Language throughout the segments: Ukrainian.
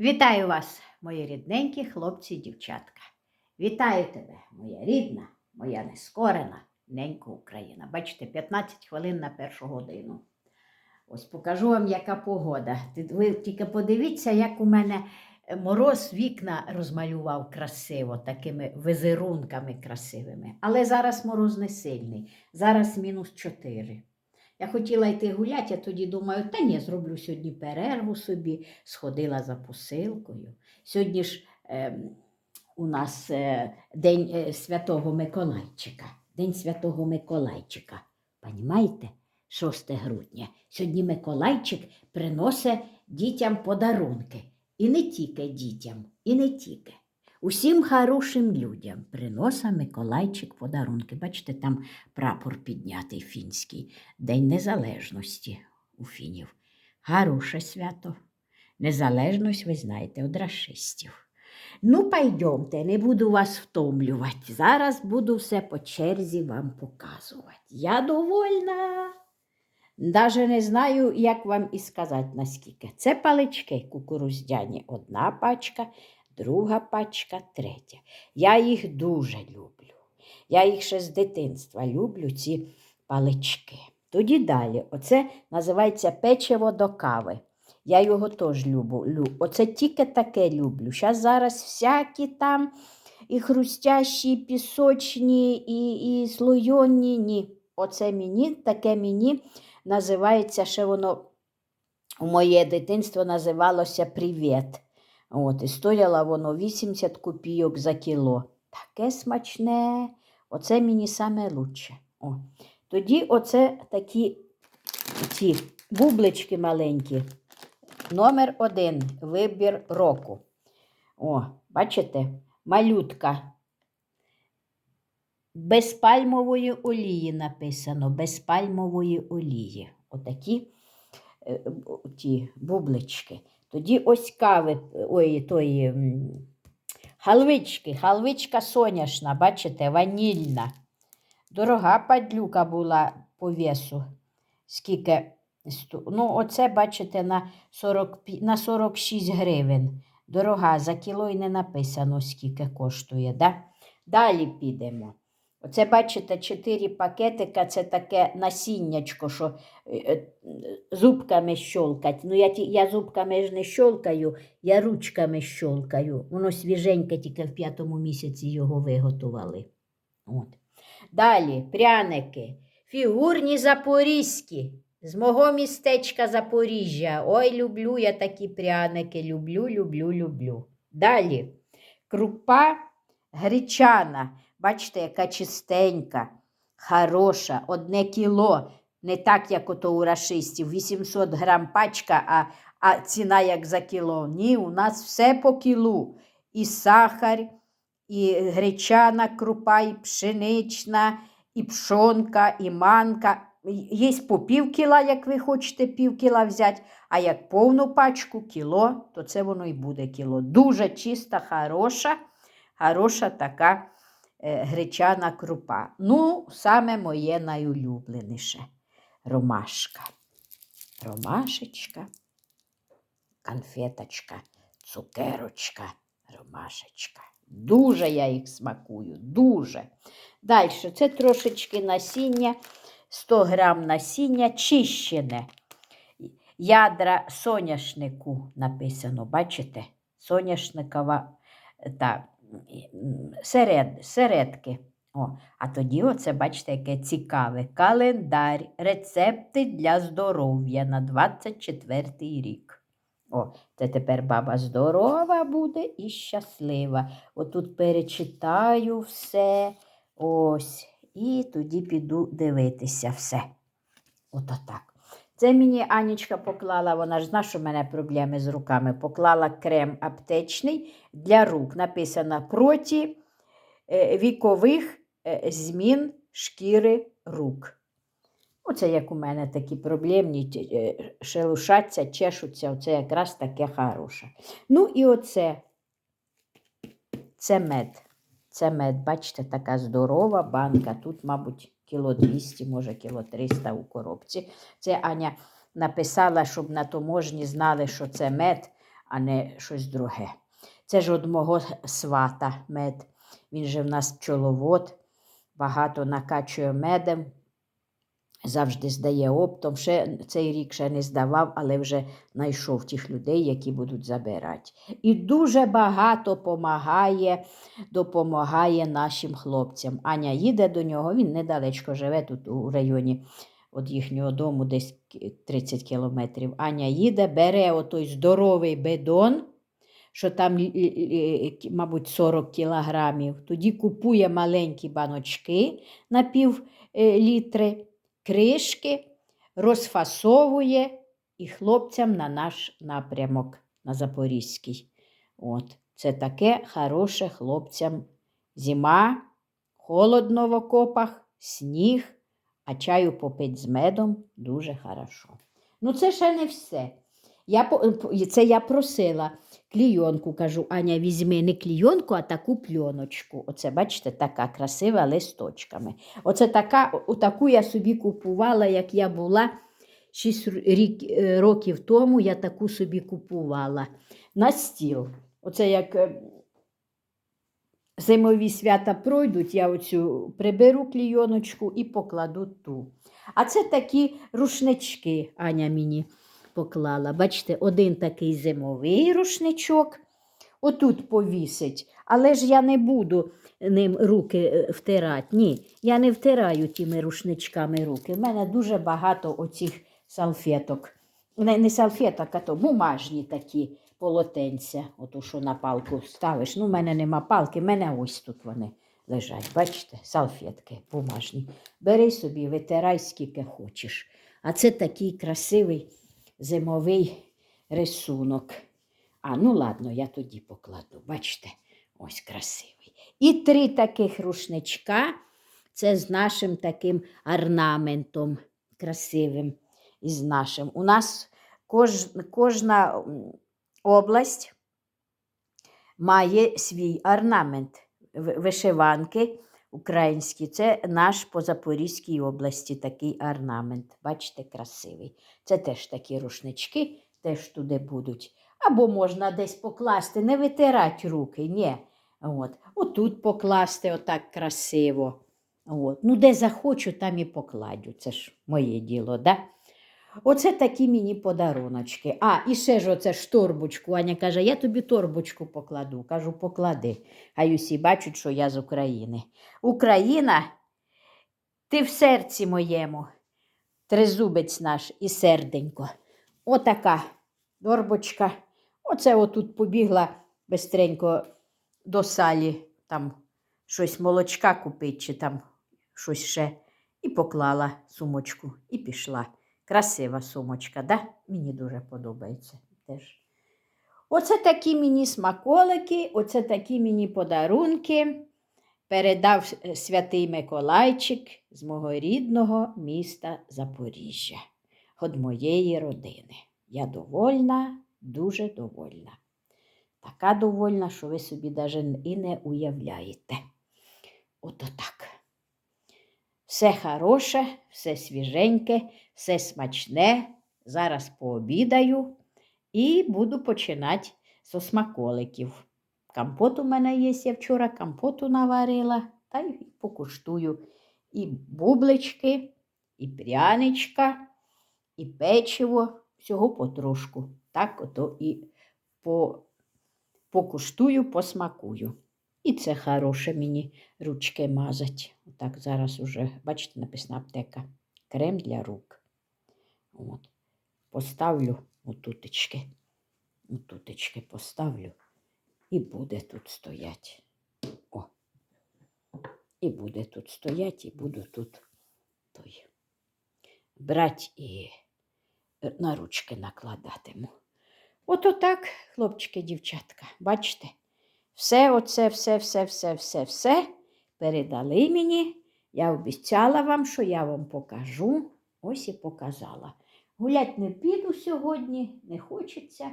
Вітаю вас, мої рідненькі хлопці і дівчатка. Вітаю тебе, моя рідна, моя нескорена, ненька Україна. Бачите, 15 хвилин на першу годину. Ось покажу вам, яка погода. Ви тільки подивіться, як у мене мороз вікна розмалював красиво, такими визерунками красивими. Але зараз мороз не сильний, зараз мінус 4. Я хотіла йти гуляти, а тоді думаю, та ні, зроблю сьогодні перерву собі, сходила за посилкою. Сьогодні ж ем, у нас е, День е, Святого Миколайчика. День Святого Миколайчика. Понімаєте? 6 грудня. Сьогодні Миколайчик приносить дітям подарунки. І не тільки дітям, і не тільки. Усім хорошим людям приносить Миколайчик подарунки. Бачите, там прапор піднятий фінський. День Незалежності у фінів. Хороше свято. Незалежність, ви знаєте, від расистів. Ну, пойдемте, не буду вас втомлювати. Зараз буду все по черзі вам показувати. Я довольна. Даже не знаю, як вам і сказати наскільки. Це палички кукуруздяні. Одна пачка, друга пачка, третя. Я їх дуже люблю. Я їх ще з дитинства люблю, ці палички. Тоді далі. Оце називається печиво до кави. Я його теж люблю. Оце тільки таке люблю. Зараз зараз всякі там і хрустящі, і пісочні, і, і слойонні. Ні. Оце мені, таке мені називається ще воно у моє дитинство називалося Привіт. От, і стояло воно 80 копійок за кіло. Таке смачне. Оце мені саме лучше. О. Тоді оце такі ці бублички маленькі. Номер один вибір року. О, бачите, малютка. Без пальмової олії написано, без пальмової олії. Отакі е, ті бублички. Тоді ось кави, ой, тої халвички, халвичка соняшна, бачите, ванільна. Дорога падлюка була по весу. Скільки? Ну, оце, бачите, на, 40, на 46 гривень. Дорога, за кіло і не написано, скільки коштує. Да? Далі підемо. Оце, бачите, 4 пакетика це таке насіннячко, що е, е, зубками щолкать. Ну, я, я зубками ж не щолкаю, я ручками щолкаю. Воно свіженьке, тільки в п'ятому місяці його виготували. От. Далі пряники. Фігурні запорізькі. З мого містечка Запоріжжя. Ой, люблю я такі пряники. Люблю, люблю, люблю. Далі. Крупа гречана. Бачите, яка чистенька, хороша, одне кіло. Не так, як ото у рашистів. 800 грам пачка, а, а ціна як за кіло. Ні, у нас все по кілу. І сахар, і гречана крупа, і пшенична, і пшонка, і манка. Є по пів кіла, як ви хочете пів кіла взяти, а як повну пачку кіло, то це воно і буде кіло. Дуже чиста, хороша, хороша така гречана крупа. Ну, саме моє найулюбленіше ромашка. Ромашечка, конфеточка, цукерочка, ромашечка. Дуже я їх смакую, дуже. Далі, це трошечки насіння, 100 грам насіння чищене. Ядра соняшнику написано, бачите? Соняшникова е, та, серед, середки. О, а тоді, оце, бачите, яке цікаве. Календар, рецепти для здоров'я на 24 рік. О, це тепер баба здорова буде і щаслива. Отут перечитаю все. Ось. І тоді піду дивитися все. Ото так. Це мені Анічка поклала, вона ж знає, що в мене проблеми з руками. Поклала крем аптечний для рук. Написано проти е, вікових е, змін шкіри рук. Оце як у мене такі проблемні е, шелушаться, чешуться, оце якраз таке хороше. Ну і оце це мед. Це мед, бачите, така здорова банка. Тут, мабуть, кіло 200, може кіло 300 у коробці. Це Аня написала, щоб на таможні знали, що це мед, а не щось друге. Це ж од мого свата мед. Він же в нас пчеловод, багато накачує медом, завжди здає оптом. Ще цей рік ще не здавав, але вже знайшов тих людей, які будуть забирати. І дуже багато помагає, допомагає нашим хлопцям. Аня їде до нього, він недалечко живе тут у районі від їхнього дому, десь 30 кілометрів. Аня їде, бере отой здоровий бидон, що там, кі- мабуть, 40 кілограмів. Тоді купує маленькі баночки на пів е, літри, кришки, розфасовує і хлопцям на наш напрямок на Запорізький. От. Це таке хороше хлопцям. Зима, холодно в окопах, сніг, а чаю попить з медом дуже хорошо. Ну, це ще не все. Я, по- це я просила клійонку, кажу, Аня, візьми не клійонку, а таку пльоночку. Оце, бачите, така красива листочками. Оце така, таку я собі купувала, як я була 6 рік, е, років тому, я таку собі купувала на стіл. Оце як е, зимові свята пройдуть, я оцю приберу клійоночку і покладу ту. А це такі рушнички Аня мені поклала. Бачите, один такий зимовий рушничок, отут повісить, але ж я не буду ним руки е, втирати. Ні, я не втираю тими рушничками руки. У мене дуже багато оцих салфеток. Не, не салфеток, а то бумажні такі полотенця, ото що на палку ставиш. Ну, в мене нема палки, в мене ось тут вони лежать. Бачите, салфетки бумажні. Бери собі, витирай скільки хочеш. А це такий красивий зимовий рисунок. А, ну ладно, я тоді покладу. Бачите, ось красивий. І три таких рушничка. Це з нашим таким орнаментом красивим. Із нашим. У нас кож, кожна область має свій орнамент. Вишиванки українські. Це наш по Запорізькій області такий орнамент. Бачите, красивий. Це теж такі рушнички, теж туди будуть. Або можна десь покласти, не витирати руки, ні. От. Отут покласти отак красиво. От. Ну, де захочу, там і покладю. Це ж моє діло, да? Оце такі мені подаруночки. А, і ще ж оце ж торбочку. Аня каже, я тобі торбочку покладу. Кажу, поклади. Хай усі бачать, що я з України. Україна, ти в серці моєму, тризубець наш і серденько. Отака торбочка. Оце отут побігла бистренько до салі, там щось молочка купити, чи там щось ще. І поклала сумочку і пішла. Красива сумочка, да? Мені дуже подобається теж. Оце такі мені смаколики, оце такі мені подарунки передав е, святий Миколайчик з мого рідного міста Запоріжжя, від моєї родини. Я довольна, дуже довольна. Така довольна, що ви собі навіть і не уявляєте. Ото так. Все хороше, все свіженьке, все смачне. Зараз пообідаю і буду починати з смаколиків. Компот у мене є, я вчора компоту наварила, та й покуштую і бублички, і пряничка, і печиво, всього потрошку. Так ото і по, покуштую, посмакую. І це хороше мені ручки мазать. Так, зараз уже, бачите, написана аптека. Крем для рук. От. Поставлю отутечки. Отутечки поставлю. І буде тут стоять. О. І буде тут стоять, і буду тут той. Брать і е, на ручки накладатиму. Ото так, хлопчики, дівчатка, бачите? Все оце, все, все, все, все, все передали мені. Я обіцяла вам, що я вам покажу. Ось і показала. Гулять не піду сьогодні, не хочеться,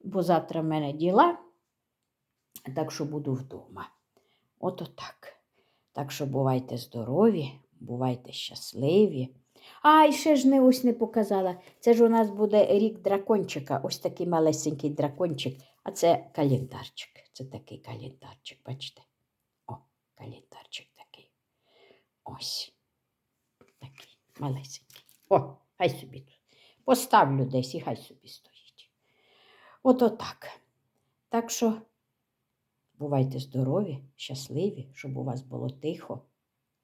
бо завтра в мене діла, так що буду вдома. Ото так. Так що бувайте здорові, бувайте щасливі. А, і ще ж не ось не показала. Це ж у нас буде рік дракончика, ось такий малесенький дракончик, а це календарчик. Це такий календарчик, бачите? О, календарчик такий. Ось. Такий малесенький. О, хай собі тут. Поставлю десь і хай собі стоїть. От отак. Так що бувайте здорові, щасливі, щоб у вас було тихо,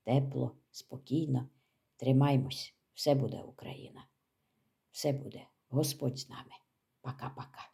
тепло, спокійно. Тримаймось, все буде Україна. Все буде. Господь з нами. Пока-пока.